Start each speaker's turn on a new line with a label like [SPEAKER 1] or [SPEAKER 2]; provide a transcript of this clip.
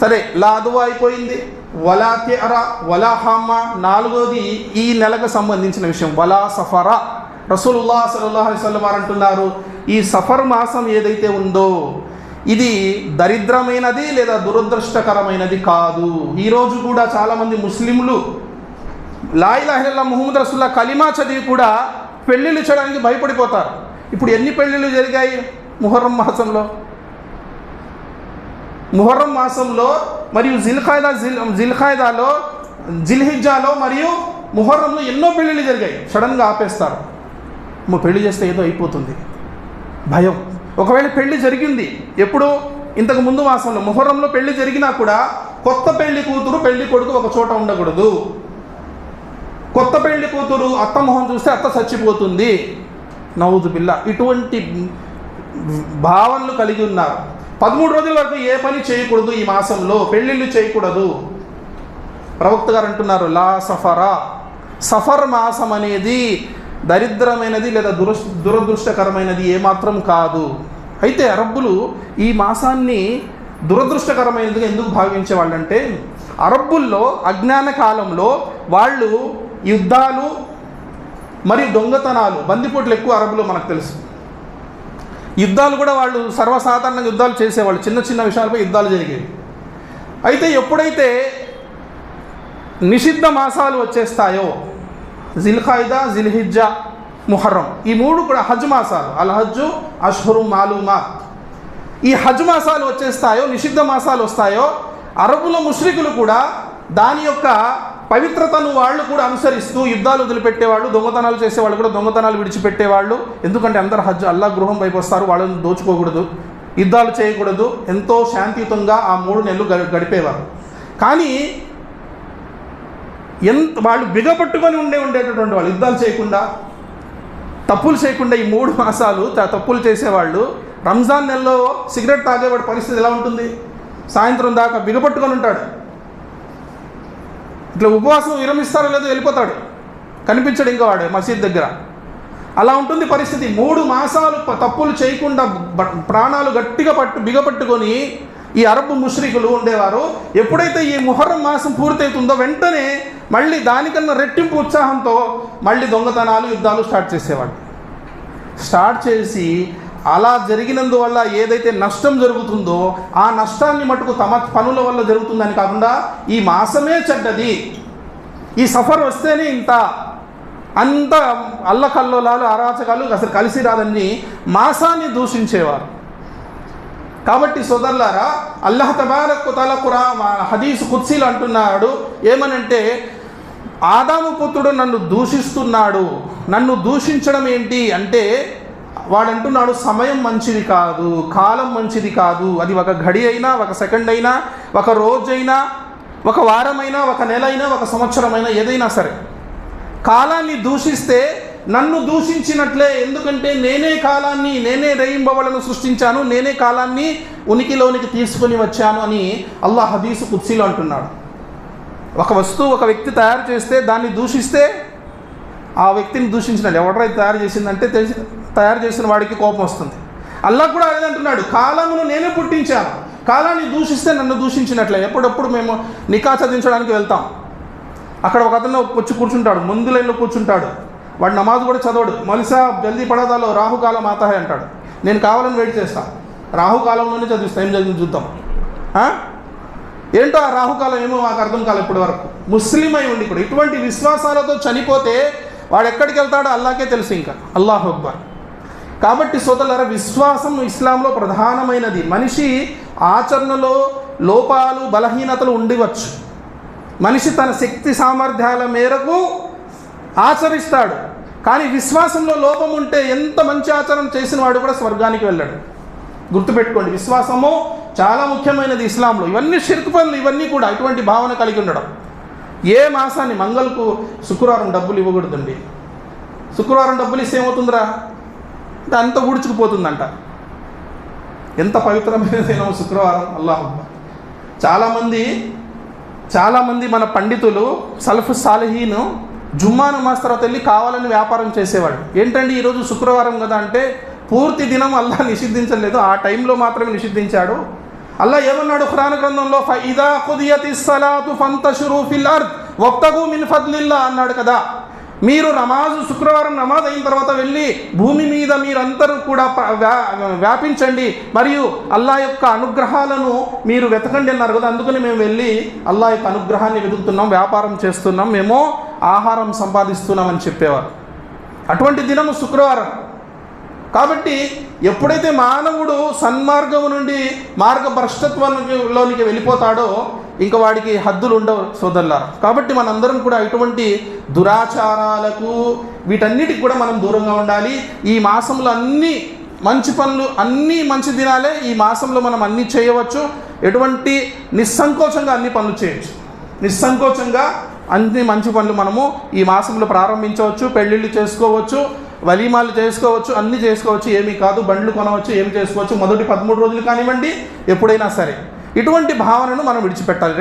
[SPEAKER 1] సరే లాదువా అయిపోయింది. వలా తెరా వలా హామ. నాలుగోది ఈ నెలకు సంబంధించిన విషయం. వలా సఫరా. రసూలుల్లా సల్లాహ్ అలైవల్లం వారు అంటున్నారు ఈ సఫర్ మాసం ఏదైతే ఉందో ఇది దరిద్రమైనది లేదా దురదృష్టకరమైనది కాదు. ఈరోజు కూడా చాలామంది ముస్లింలు లాయిలాహిల్లా ముహమ్మద్ రసుల్లా కలిమా చదివి కూడా పెళ్ళిళ్ళు చేయడానికి భయపడిపోతారు. ఇప్పుడు ఎన్ని పెళ్ళిళ్ళు జరిగాయి ముహర్రం మాసంలో? ముహర్రం మాసంలో మరియు జిల్ఖాయిదా జిల్ జిల్ఖాయిదాలో జిల్హిజ్జాలో మరియు ముహర్రంలో ఎన్నో పెళ్ళిళ్ళు జరిగాయి. సడన్గా ఆపేస్తారు. మా పెళ్ళి చేస్తే ఏదో అయిపోతుంది. భయం. ఒకవేళ పెళ్ళి జరిగింది ఎప్పుడు ఇంతకు ముందు మాసంలో ముహర్రంలో పెళ్ళి జరిగినా కూడా కొత్త పెళ్ళి కూతురు పెళ్ళి కొడుకు ఒక చోట ఉండకూడదు. కొత్త పెళ్ళి కూతురు అత్త మొహం చూస్తే అత్త చచ్చిపోతుంది. నవ్వుదు పిల్ల. ఇటువంటి భావనలు కలిగి ఉన్నారు. పదమూడు రోజుల వరకు ఏ పని చేయకూడదు ఈ మాసంలో పెళ్ళిళ్ళు చేయకూడదు. ప్రవక్త గారు అంటున్నారు లా సఫరా. సఫర్ మాసం అనేది దరిద్రమైనది లేదా దుర దురదృష్టకరమైనది ఏమాత్రం కాదు. అయితే అరబ్బులు ఈ మాసాన్ని దురదృష్టకరమైనదిగా ఎందుకు భావించేవాళ్ళంటే అరబ్బుల్లో అజ్ఞాన కాలంలో వాళ్ళు యుద్ధాలు మరియు దొంగతనాలు బందిపోట్లు ఎక్కువ అరబ్బులో మనకు తెలుసు. యుద్ధాలు కూడా వాళ్ళు సర్వసాధారణంగా యుద్ధాలు చేసేవాళ్ళు. చిన్న చిన్న విషయాలపై యుద్ధాలు జరిగేవి. అయితే ఎప్పుడైతే నిషిద్ధ మాసాలు వచ్చేస్తాయో జిల్ఖాయిదా జిల్హిజ్జా ముహర్రం ఈ మూడు కూడా హజ్ మాసాలు. అల్ హజ్జు అష్హురు ఈ హజ్ మాసాలు వచ్చేస్తాయో నిషిద్ధ మాసాలు వస్తాయో అరబుల ముష్రికులు కూడా దాని యొక్క పవిత్రతను వాళ్ళు కూడా అనుసరిస్తూ యుద్ధాలు వదిలిపెట్టేవాళ్ళు దొంగతనాలు చేసేవాళ్ళు కూడా దొంగతనాలు విడిచిపెట్టేవాళ్ళు. ఎందుకంటే అందరు హజ్ అల్లా గృహం వైపు వస్తారు వాళ్ళని దోచుకోకూడదు యుద్ధాలు చేయకూడదు. ఎంతో శాంతియుతంగా ఆ మూడు నెలలు గడిపేవారు. కానీ ఎంత వాళ్ళు బిగపట్టుకొని ఉండే ఉండేటటువంటి వాళ్ళు యుద్ధాలు చేయకుండా తప్పులు చేయకుండా ఈ మూడు మాసాలు త- తప్పులు చేసేవాళ్ళు. రంజాన్ నెలలో సిగరెట్ తాగేవాడి పరిస్థితి ఎలా ఉంటుంది? సాయంత్రం దాకా బిగపట్టుకొని ఉంటాడు. ఇట్లా ఉపవాసం విరమిస్తారో లేదో వెళ్ళిపోతాడు. కనిపించడు ఇంకా వాడు మసీద్ దగ్గర. అలా ఉంటుంది పరిస్థితి. మూడు మాసాలు తప్పులు చేయకుండా ప్రాణాలు గట్టిగా పట్టు బిగపట్టుకొని ఈ అరబ్ ముష్రికులు ఉండేవారు. ఎప్పుడైతే ఈ ముహర్రం మాసం పూర్తవుతుందో వెంటనే మళ్ళీ దానికన్నా రెట్టింపు ఉత్సాహంతో మళ్ళీ దొంగతనాలు యుద్ధాలు స్టార్ట్ చేసేవాడు స్టార్ట్ చేసి అలా జరిగినందువల్ల ఏదైతే నష్టం జరుగుతుందో ఆ నష్టాన్ని మటుకు తమ పనుల వల్ల జరుగుతుందని కాకుండా ఈ మాసమే చెడ్డది. ఈ సఫర్ వస్తేనే ఇంత అంత అల్లకల్లోలాలు అరాచకాలు అసలు కలిసి రాదని మాసాన్ని దూషించేవారు. కాబట్టి సోదరులారా అల్లహ తబారక్ తల కురా హదీస్ కుత్సీలు అంటున్నాడు ఏమనంటే ఆదాము పుత్రుడు నన్ను దూషిస్తున్నాడు నన్ను దూషించడం ఏంటి అంటే వాడు అంటున్నాడు సమయం మంచిది కాదు కాలం మంచిది కాదు. అది ఒక ఘడి అయినా ఒక సెకండ్ అయినా ఒక రోజైనా ఒక వారమైనా ఒక నెల అయినా ఒక సంవత్సరమైనా ఏదైనా సరే. కాలాన్ని దూషిస్తే నన్ను దూషించినట్లే ఎందుకంటే నేనే కాలాన్ని నేనే రేయింబవలను సృష్టించాను నేనే కాలాన్ని ఉనికిలోనికి తీసుకొని వచ్చాను అని అల్లాహ్ హదీసు కుత్సీలో అంటున్నాడు. ఒక వస్తువు ఒక వ్యక్తి తయారు చేస్తే దాన్ని దూషిస్తే ఆ వ్యక్తిని దూషించినాడు ఎవరైతే తయారు చేసిందంటే తెలిసి తయారు చేసిన వాడికి కోపం వస్తుంది. అల్లా కూడా అదే అంటున్నాడు. కాలమును నేనే పుట్టించాను. కాలాన్ని దూషిస్తే నన్ను దూషించినట్లే. ఎప్పుడప్పుడు మేము నికా చదివించడానికి వెళ్తాం. అక్కడ ఒక అతను వచ్చి కూర్చుంటాడు. ముందు లైన్లో కూర్చుంటాడు. వాడు నమాజ్ కూడా చదవడు. మలిసా జల్దీ పడదాలో రాహుకాలం మాతాహే అంటాడు. నేను కావాలని వెయిట్ చేస్తా. రాహుకాలంలోనే చదివిస్తా. ఏం చదివి చూద్దాం. ఏంటో ఆ రాహుకాలం ఏమో మాకు అర్థం కాలేదు ఇప్పటి వరకు ముస్లిం అయి ఉండి కూడా. ఇటువంటి విశ్వాసాలతో చనిపోతే వాడు ఎక్కడికి వెళ్తాడో అల్లాకే తెలుసు ఇంకా. అల్లాహ్ అక్బర్. కాబట్టి సోదరులారా విశ్వాసం ఇస్లాంలో ప్రధానమైనది. మనిషి ఆచరణలో లోపాలు బలహీనతలు ఉండివచ్చు. మనిషి తన శక్తి సామర్థ్యాల మేరకు ఆచరిస్తాడు. కానీ విశ్వాసంలో లోపం ఉంటే ఎంత మంచి ఆచరణ చేసిన వాడు కూడా స్వర్గానికి వెళ్ళాడు. గుర్తుపెట్టుకోండి విశ్వాసము చాలా ముఖ్యమైనది ఇస్లాంలో. ఇవన్నీ షిర్క్ పనులు ఇవన్నీ కూడా ఇటువంటి భావన కలిగి ఉండడం. ఏ మాసాన్ని మంగళకు శుక్రవారం డబ్బులు ఇవ్వకూడదండి? శుక్రవారం డబ్బులు ఇస్తే ఏమవుతుందిరా? అంటే అంత ఊడ్చుకుపోతుందంట. ఎంత పవిత్రమైన శుక్రవారం అల్లాహమ్మ. చాలామంది చాలామంది మన పండితులు సల్ఫ్ సాలహీను జుమ్మా నమాజ్ తర్వాత వెళ్ళి కావాలని వ్యాపారం చేసేవాడు ఏంటండి ఈరోజు శుక్రవారం కదా అంటే పూర్తి దినం అల్లా నిషిద్ధించలేదు. ఆ టైంలో మాత్రమే నిషిద్ధించాడు. అల్లా ఏమన్నాడు ఖురాన్ గ్రంథంలో? ఇదా కుదియతి సలాతు ఫంతషురు ఫిల్ అర్ద్ వక్తగు మిన్ ఫద్లిల్లా అన్నాడు కదా. మీరు నమాజు శుక్రవారం నమాజ్ అయిన తర్వాత వెళ్ళి భూమి మీద మీరందరూ కూడా వ్యా- వ్యాపించండి. మరియు అల్లా యొక్క అనుగ్రహాలను మీరు వెతకండి అన్నారు కదా. అందుకని మేము వెళ్ళి అల్లా యొక్క అనుగ్రహాన్ని వెతుకుతున్నాం వ్యాపారం చేస్తున్నాం. మేము ఆహారం సంపాదిస్తున్నామని చెప్పేవారు. అటువంటి దినము శుక్రవారం. కాబట్టి ఎప్పుడైతే మానవుడు సన్మార్గము నుండి మార్గభ్రష్టత్వంలోనికి వెళ్ళిపోతాడో ఇంకా వాడికి హద్దులు ఉండవు సోదరులారా. కాబట్టి మనందరం కూడా ఇటువంటి దురాచారాలకు వీటన్నిటికి కూడా మనం దూరంగా ఉండాలి. ఈ మాసంలో అన్ని మంచి పనులు అన్నీ మంచి దినాలే ఈ మాసంలో మనం అన్నీ చేయవచ్చు. ఎటువంటి నిస్సంకోచంగా అన్ని పనులు చేయొచ్చు. నిస్సంకోచంగా అన్ని మంచి పనులు మనము ఈ మాసంలో ప్రారంభించవచ్చు పెళ్ళిళ్ళు చేసుకోవచ్చు. వలీమాలు చేసుకోవచ్చు అన్ని చేసుకోవచ్చు ఏమీ కాదు. బండ్లు కొనవచ్చు ఏమి చేసుకోవచ్చు. మొదటి పదమూడు రోజులు కానివ్వండి ఎప్పుడైనా సరే. ఇటువంటి భావనను మనం విడిచిపెట్టాలి.